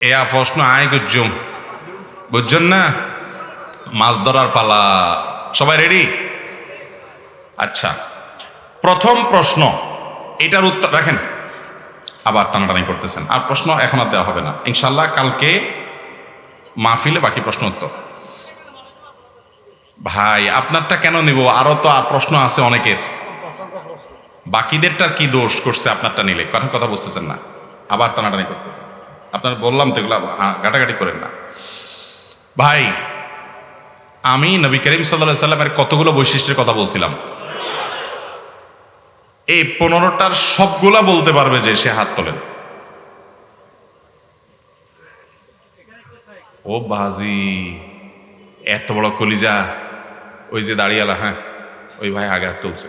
এয়া প্রশ্ন আয় গুজ্জুম। বুঝছেন না? মাছ ধরার পালা। সবাই রেডি আচ্ছা। প্রথম প্রশ্ন, এটার উত্তর রাখেন আবার টানাটানি করতেছেন। আর প্রশ্ন এখন আর দেওয়া হবে না। ইনশাল্লাহ কালকে মাহফিলে বাকি প্রশ্ন উত্তর। ভাই, আপনারটা কেন নিব? আরও তো প্রশ্ন আছে অনেকের। বাকিদেরটার কি দোষ করছে আপনারটা নিলে? কথা কথা বুঝতেছেন না। আবার টানাটানি করতেছেন। আপনার বললাম তো এগুলো হ্যাঁ, ঘাটাঘাটি করেন না। ভাই আমি নবী করিম সাল্লাহ সাল্লামের কতগুলো বৈশিষ্ট্যের কথা বলছিলাম। এই পনেরোটার সবগুলা বলতে পারবে যে সে হাত তোলেন। ও বাজি এত বড় কলিজা ওই যে দাঁড়িয়ালা হ্যাঁ ওই ভাই আগে হাত তুলছে।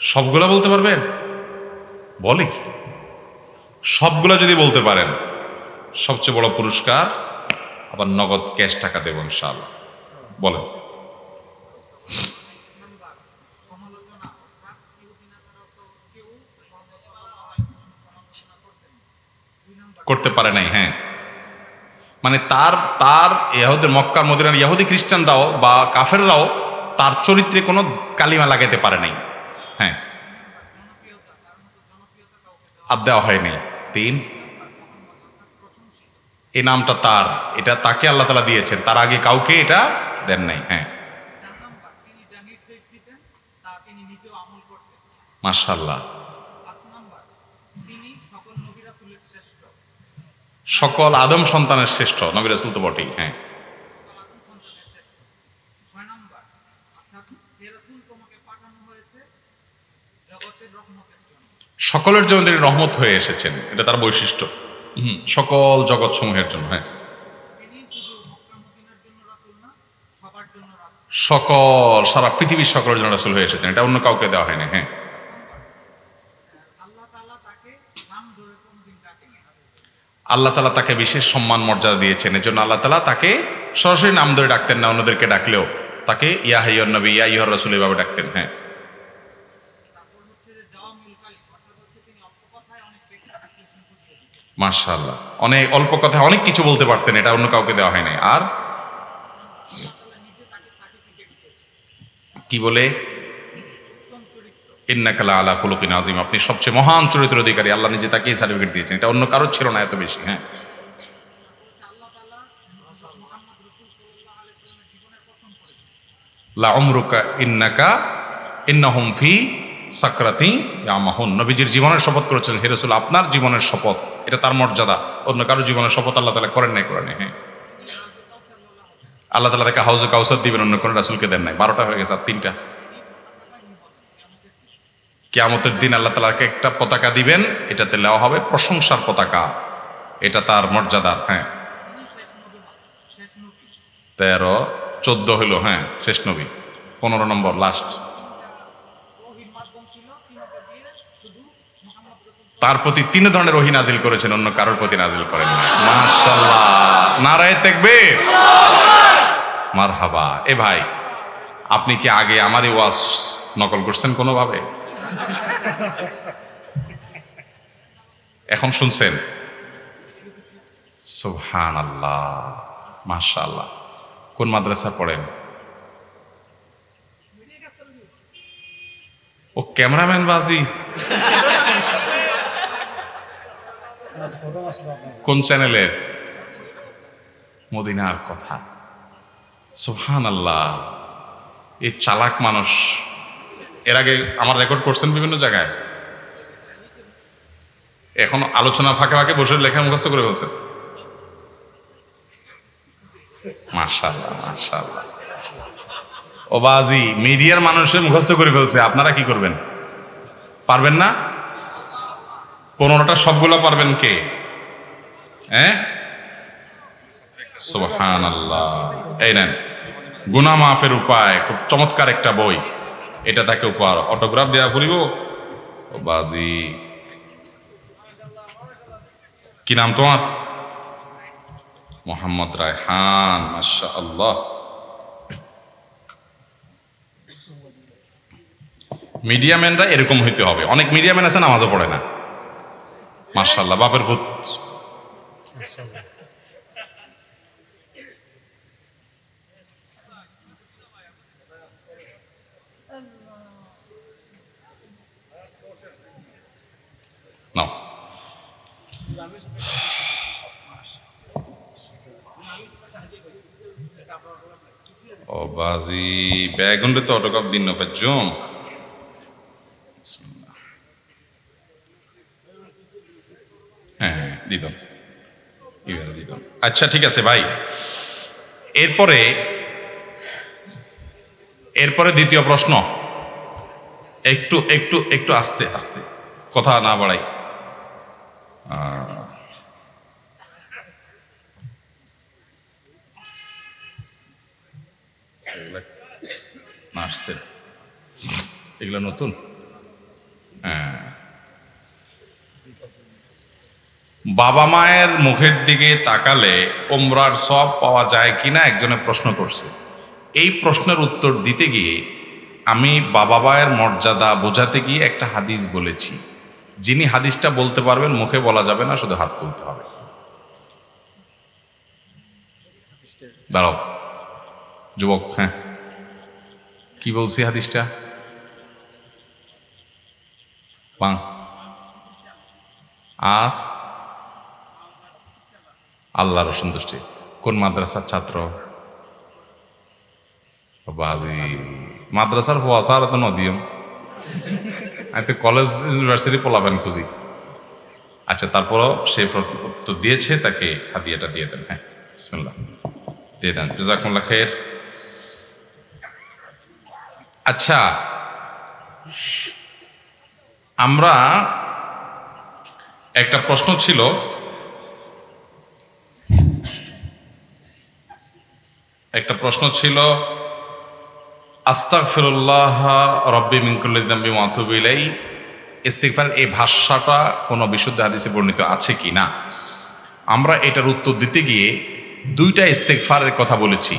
সবগুলা বলতে পারবেন? বলে সবগুলা যদি বলতে পারেন। সবচেয়ে বড় পুরস্কার, আবার নগদ ক্যাশ টাকা দেব ইনশাআল্লাহ। বলেন। করতে পারে নাই হ্যাঁ। মানে তার তার ইয়াহুদের, মক্কার মদিনার ইয়াহুদি খ্রিস্টানরাও বা কাফেররাও তার চরিত্রে কোনো কালিমা লাগাইতে পারে নাই হ্যাঁ। আর দেওয়া হয়নি তিন এই নামটা তার। এটা তাকে আল্লাহ তালা দিয়েছেন। তার আগে কাউকে এটা দেন নাই। হ্যাঁ। মাশাল্লাহ সকল আদম সন্তানের শ্রেষ্ঠ। নবী তো বটেই। হ্যাঁ। সকলের জন্য তিনি রহমত হয়ে এসেছেন। এটা তার বৈশিষ্ট্য। সকল জগৎ সমূহের জন্য হ্যাঁ। সকল, সারা পৃথিবীর সকলের জন্য রাসুল হয়ে এসেছেন, এটা অন্য কাউকে দেওয়া হয়নি হ্যাঁ। আল্লাহ তালা তাকে বিশেষ সম্মান মর্যাদা দিয়েছেন, এজন্য আল্লাহ তালা তাকে সরাসরি নাম ধরে ডাকতেন না, অন্যদেরকে ডাকলেও তাকে ইয়া নবী ইয়া ইহর রসুল এভাবে ডাকতেন হ্যাঁ তারপর হচ্ছে যে জাওয়ামিল কালিম অর্থাৎ হচ্ছে তিনি অল্প কথায় অনেক ব্যক্তি বিশ্লেষণ করতে দিতেন মার্শাল্লাহ অনেক, অল্প কথায় অনেক কিছু বলতে পারতেন, এটা অন্য কাউকে দেওয়া হয়নি। আর? কি বলে? ইন্নাকালা আলা খুলুকিন আজিম আপনি সবচেয়ে মহান চরিত্র অধিকারী। আল্লাহ নিজে তাকেই সার্টিফিকেট দিয়েছেন। এটা অন্য কারোর ছিল না এত বেশি হ্যাঁ। আল্লাহ তাআলা মুহাম্মদ রাসূল সাল্লাল্লাহু আলাইহি ওয়াসাল্লামের জীবনের লা উমরুকা ইন্নাকা, ইন্নাহুম ফি সাকরাতি ইয়ামাহুন। নবীজির জীবনের শপথ করেছেন হে রাসূল, আপনার জীবনের শপথ। এটা তার মর্যাদা। অন্য কারও জীবনে শপথ আল্লাহ তালা করেন নাই করেন হ্যাঁ। আল্লাহ তালা তাকে হাউজে কাউসার দিবেন, অন্য কোনো রাসুলকে দেন নাই। বারোটা হয়ে গেছে আর তিনটা। কিয়ামতের দিন আল্লাহ তালাকে একটা পতাকা দিবেন, এটাতে নেওয়া হবে প্রশংসার পতাকা। এটা তার মর্যাদার হ্যাঁ। তেরো, চোদ্দ হইল হ্যাঁ শেষ নবী। পনেরো নম্বর লাস্ট ওহির মাধ্যম ছিল তিনটা দিয়ে শুধু মুহাম্মদ রাসূল তার প্রতি তিন ধরনের রহি নাজিল করেছেন, অন্য কারোর প্রতি নাজিল করেন মাশাল্লাহ নারায় দেখবে মার হাবা এ ভাই, আপনি কি আগে আমারই ওয়াজ নকল করছেন কোনোভাবে? এখন শুনছেন? সুবহান আল্লাহ মাশাল্লাহ কোন মাদ্রাসা পড়েন? ও ক্যামেরাম্যান বাজি। কোন চ্যানেলের মদিনার কথা। সুহান আল্লাহ এই চালাক মানুষ, এর আগে আমার রেকর্ড করছেন বিভিন্ন জায়গায়। এখন আলোচনা ফাঁকে ফাঁকে বসে লেখা মুখস্থ করে ফেলছেন মার্শাল্লাহ মার্শাল্লাহ ও বাজি, মিডিয়ার মানুষের মুখস্থ করে ফেলছে। আপনারা কি করবেন? পারবেন না? পনেরোটা সবগুলো পারবেন কে? হ্যাঁ? গুনা মাফের উপায়, খুব চমৎকার একটা বই। এটা তাকে উপহার, অটোগ্রাফ দেওয়া ফুরিব বাজি। কি নাম তোমার? মোহাম্মদ রায়হান মাশা আল্লাহ মিডিয়াম্যানরা এরকম হইতে হবে। অনেক মিডিয়াম্যান আছে, নামাজও পড়ে না। মার্শাল্লাহ বাপের নাও। ও বাজি ব্যাগুন্ডে তো অটোকাপ দিন না জম। হ্যাঁ দিদম আচ্ছা ঠিক আছে, ভাই। এরপরে এরপরে দ্বিতীয় প্রশ্ন। একটু একটু একটু আস্তে আস্তে, কথা না বাড়াই। এগুলো নতুন? হ্যাঁ। বাবা মায়ের মুখের দিকে তাকালে ওমরার সব পাওয়া যায় কিনা একজনে প্রশ্ন করছে। এই প্রশ্নের উত্তর দিতে গিয়ে আমি বাবা মায়ের মর্যাদা বোঝাতে গিয়ে একটা হাদিস বলেছি। যিনি হাদিসটা বলতে পারবেন, মুখে বলা যাবে না, শুধু হাত তুলতে হবে। দাঁড়াও। যুবক হ্যাঁ। কি বলছি হাদিসটা? আর? আল্লাহর সন্তুষ্টি। কোন মাদ্রাসার ছাত্র? বাজি মাদ্রাসার হওয়াসার তো নদীয় আমি তো কলেজ, ইউনিভার্সিটি পোলাবেন খুঁজি। আচ্ছা তারপরও সে উত্তর দিয়েছে, তাকে হাদিয়াটা দিয়ে দেন। হ্যাঁ বিসমিল্লাহ। দিয়ে দেন। জাজাকুল্লাহ খের আচ্ছা আমরা একটা প্রশ্ন ছিল একটা প্রশ্ন ছিল আস্তাক ফিরুল্লাহ রব্বি মিনকুল্লাম্বি মাতুবিলাই ইস্তিকফার এই ভাষাটা কোনো বিশুদ্ধ হাদিসে বর্ণিত আছে কি না? আমরা এটার উত্তর দিতে গিয়ে দুইটা ইস্তেকফারের কথা বলেছি।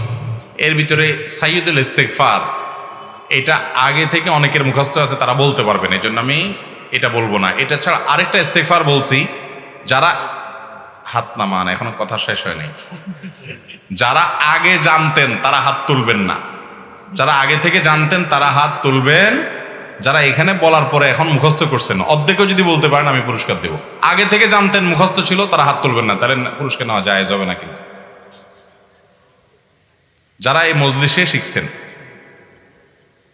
এর ভিতরে সাইয়দুল ইস্তেকফার এটা আগে থেকে অনেকের মুখস্থ আছে, তারা বলতে পারবেন। এই জন্য আমি এটা বলব না। এটা ছাড়া আরেকটা ইস্তেকফার বলছি, যারা হাত নামান, এখনও কথা শেষ হয় নাই। যারা আগে জানতেন তারা হাত তুলবেন না যারা আগে থেকে জানতেন তারা হাত তুলবেন যারা এখানে বলার পরে এখন মুখস্থ করছেন অর্ধেকও যদি বলতে পারেন আমি পুরস্কার দেব আগে থেকে জানতেন মুখস্থ ছিল তারা হাত তুলবেন না তাহলে পুরস্কার নেওয়া যায় হবে না কিন্তু যারা এই মজলিসে শিখছেন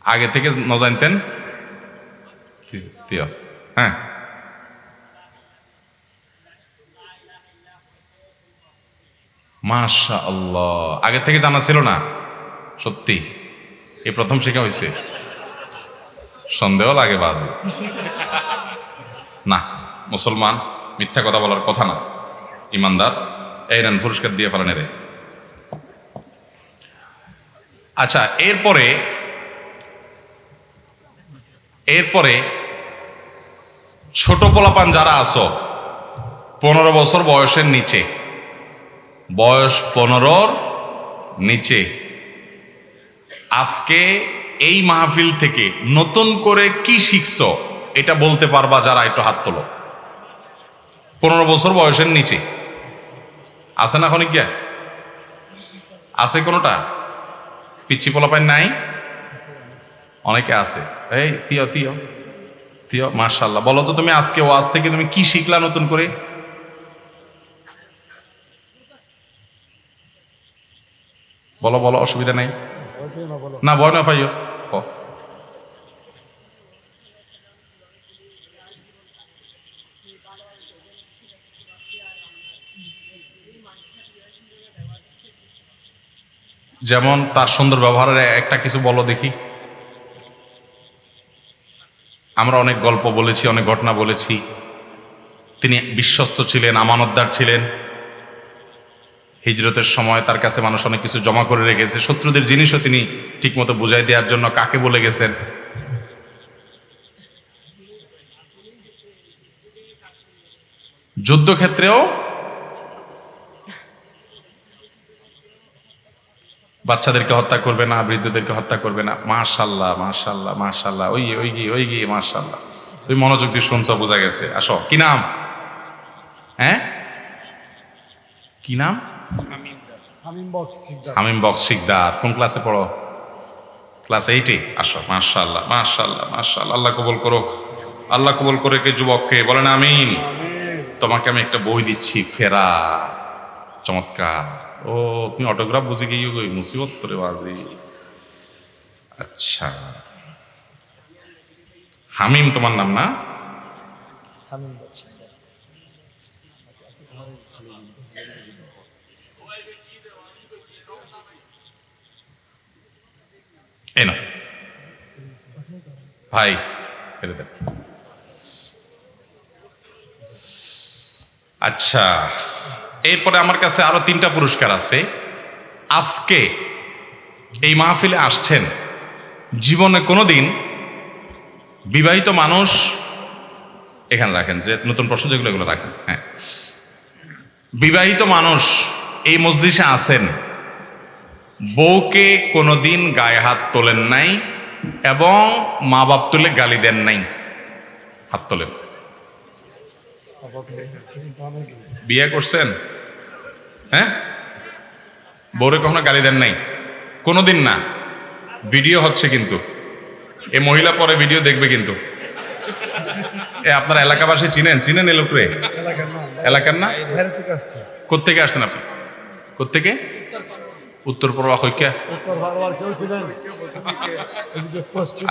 আগে থেকে ন জানতেন হ্যাঁ মাশা আল্লাহ আগে থেকে জানা ছিল না? সত্যি? এই প্রথম শেখা হয়েছে সন্দেহ লাগে বাজে। না, মুসলমান, মিথ্যা কথা বলার কথা না। ইমানদার, এই নেন, পুরস্কার দিয়ে ফেলেন রে আচ্ছা এরপরে এরপরে, ছোট পোলাপান যারা আসো পনেরো বছর বয়সের নিচে বয়স পনেরোর নিচে। আজকে এই মাহফিল থেকে নতুন করে কি শিখছ, এটা বলতে পারবা যারা একটু হাত তোলো। পনেরো বছর বয়সের নিচে। আছে না খনিক আছে কোনোটা? পিচ্ছি পোলাপাইন নাই? অনেকে আছে। এই, তিয় তিয় তিয় মার্শাল্লাহ বলো তো তুমি আজকে ওয়াজ থেকে তুমি কি শিখলা নতুন করে? বলো বলো, অসুবিধা নাই। না ভয় না পাইও যেমন তার সুন্দর ব্যবহারের একটা কিছু বলো দেখি। আমরা অনেক গল্প বলেছি, অনেক ঘটনা বলেছি। তিনি বিশ্বস্ত ছিলেন, আমানতদার ছিলেন। হিজরতের সময় তার কাছে মানুষ অনেক কিছু জমা করে রেখেছে। শত্রুদের জিনিসও তিনি ঠিকমতো বুঝাই দেওয়ার জন্য কাকে বলে গেছেন? যুদ্ধক্ষেত্রেও বাচ্চাদেরকে হত্যা করবে না, বৃদ্ধদেরকে হত্যা করবে না। মাশাল্লাহ মাশাল্লাহ মাশাল্লাহ। ওই ওই গিয়ে ওই গিয়ে, মাশাল্লাহ। তুমি মনোযোগ দিয়ে শুনছ, বোঝা গেছে। আসো। কি নাম? হ্যাঁ? কি নাম? হামিম বক্স শিকদার। কোন ক্লাসে পড়ো? ক্লাস এইটে আসো মাশাল্লাহ মাশাল্লাহ মাশাল্লাহ আল্লাহ কবুল করো আল্লাহ কবুল করে কে? যুবককে। বলেন আমিন। তোমাকে আমি একটা বই দিচ্ছি ফেরা। চমৎকার। ও তুমি অটোগ্রাফ বুঝে গিয়ে গই মুসিবত তোরে বাজি। আচ্ছা। হামিম তোমার নাম না? হামিম না ভাই ফেলে আচ্ছা এরপরে আমার কাছে আরও তিনটা পুরস্কার আছে। আজকে এই মাহফিলে আসছেন জীবনে কোনোদিন বিবাহিত মানুষ এখানে রাখেন, যে নতুন প্রশ্ন যেগুলো এগুলো রাখেন হ্যাঁ। বিবাহিত মানুষ এই মজলিসে আছেন বউকে কোনোদিন গায়ে হাত তোলেন নাই এবং মা বাপ তুলে গালি দেন নাই। হাত তোলেন। বিয়ে করছেন? হ্যাঁ? বউরে কখনো গালি দেন নাই? কোনোদিন না। ভিডিও হচ্ছে কিন্তু। এ মহিলা পরে ভিডিও দেখবে কিন্তু। এ আপনার এলাকাবাসী চিনেন? চিনেন এ লোকরে? এলাকার না বাইরে থেকে আসছে। কোত্থেকে আসছেন আপনি? কোত্থেকে? উত্তর পূর্বা হইকা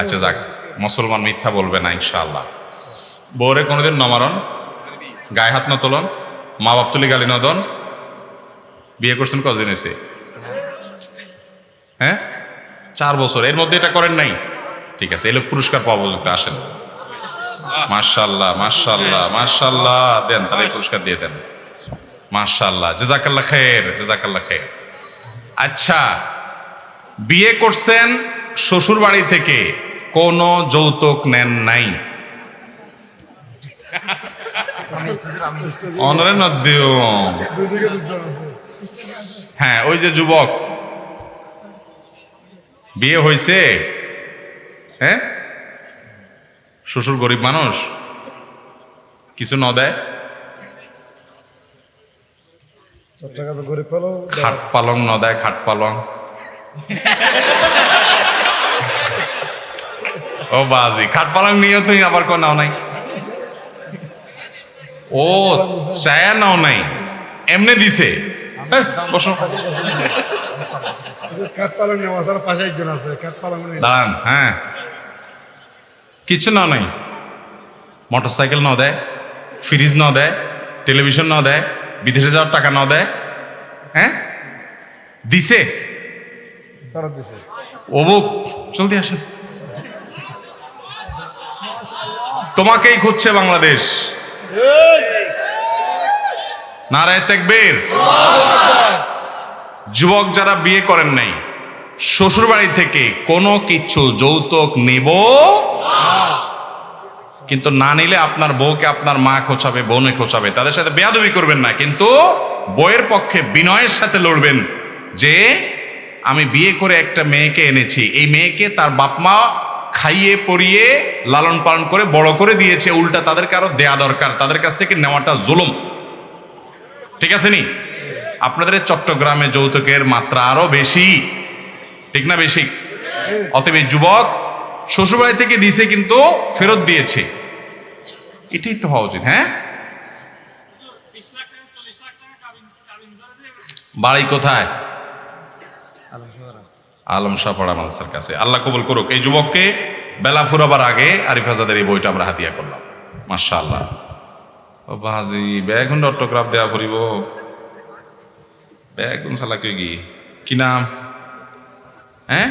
আচ্ছা যাক, মুসলমান মিথ্যা বলবে না, ইনশাআল্লাহ। বউরে কোনোদিন নমারণ গায়ে হাত না তোলন, মা বাপ তুলি গালি নদন বিয়ে করছেন কতদিন এসে হ্যাঁ? চার বছর, এর মধ্যে এটা করেন নাই। ঠিক আছে, এলো পুরস্কার পাওয়া পর্যন্ত আসেন। মার্শাল্লাহ মার্শাল্লাহ মার্শাল্লাহ দেন, তাহলে এই পুরস্কার দিয়ে দেন। মার্শাল্লাহ জেজাকাল্লাহ খের জেজাকাল্লাহ খের আচ্ছা বিয়ে করছেন শ্বশুর বাড়ি থেকে। কোনো যৌতুক নেন নাই। হ্যাঁ ওই যে যুবক। বিয়ে হয়েছে হ্যাঁ? শ্বশুর গরিব মানুষ? কিছু ন দেয়? চট্টগ্রামে গরিব পেল খাট পালং ন দেয় খাট পালং। ও বাজি খাট পালং নিয়েও তুমি আবার কোন নাও নাই। ও চায়া নাও নাই। এমনি দিছে। বসো। কাঠ পালং নেওয়া ছাড়া পাশে একজন আছে কাঠ পালং দাঁড়ান হ্যাঁ। কিছু না নাই। মোটর সাইকেল ন দেয় ফ্রিজ ন দেয় টেলিভিশন ন দেয় বিদেশে যাওয়ার টাকা না দেয়। হ্যাঁ? দিছে? অবুক জলদি আসেন। তোমাকেই খুঁজছে বাংলাদেশ। নারায় তেকবীর। যুবক যারা বিয়ে করেন নাই শ্বশুর বাড়ি থেকে কোনো কিছু যৌতুক নেব কিন্তু না নিলে আপনার বউকে আপনার মা খোঁচাবে, বোনে খোঁচাবে। তাদের সাথে বেয়াদবি করবেন না, কিন্তু বইয়ের পক্ষে বিনয়ের সাথে লড়বেন যে, আমি বিয়ে করে একটা মেয়েকে এনেছি। এই মেয়েকে তার বাপমা খাইয়ে, পরিয়ে, লালন পালন করে, বড় করে দিয়েছে। উল্টা তাদেরকে আরও দেয়া দরকার। তাদের কাছ থেকে নেওয়াটা জুলুম। ঠিক আছে নি? আপনাদের চট্টগ্রামে যৌতুকের মাত্রা আরও বেশি। ঠিক না বেশি? অতএব যুবক শ্বশুরবাড়ি থেকে দিয়েছে কিন্তু ফেরত দিয়েছে। এটাই তো হওয়া উচিত হ্যাঁ? বাড়ি কোথায়? আলম শাহ পাড়া মানসার কাছে। আল্লাহ কবুল করুক। এই যুবককে বেলা ফুরাবার আগে আরিফ আজাদের এই বইটা আমরা হাতিয়া করলাম। মাশা আল্লাহ ও বাজি, বেগুন অটোগ্রাফ দেয়া ফুরিব। বেগুন সালা কে কি কি নাম? হ্যাঁ?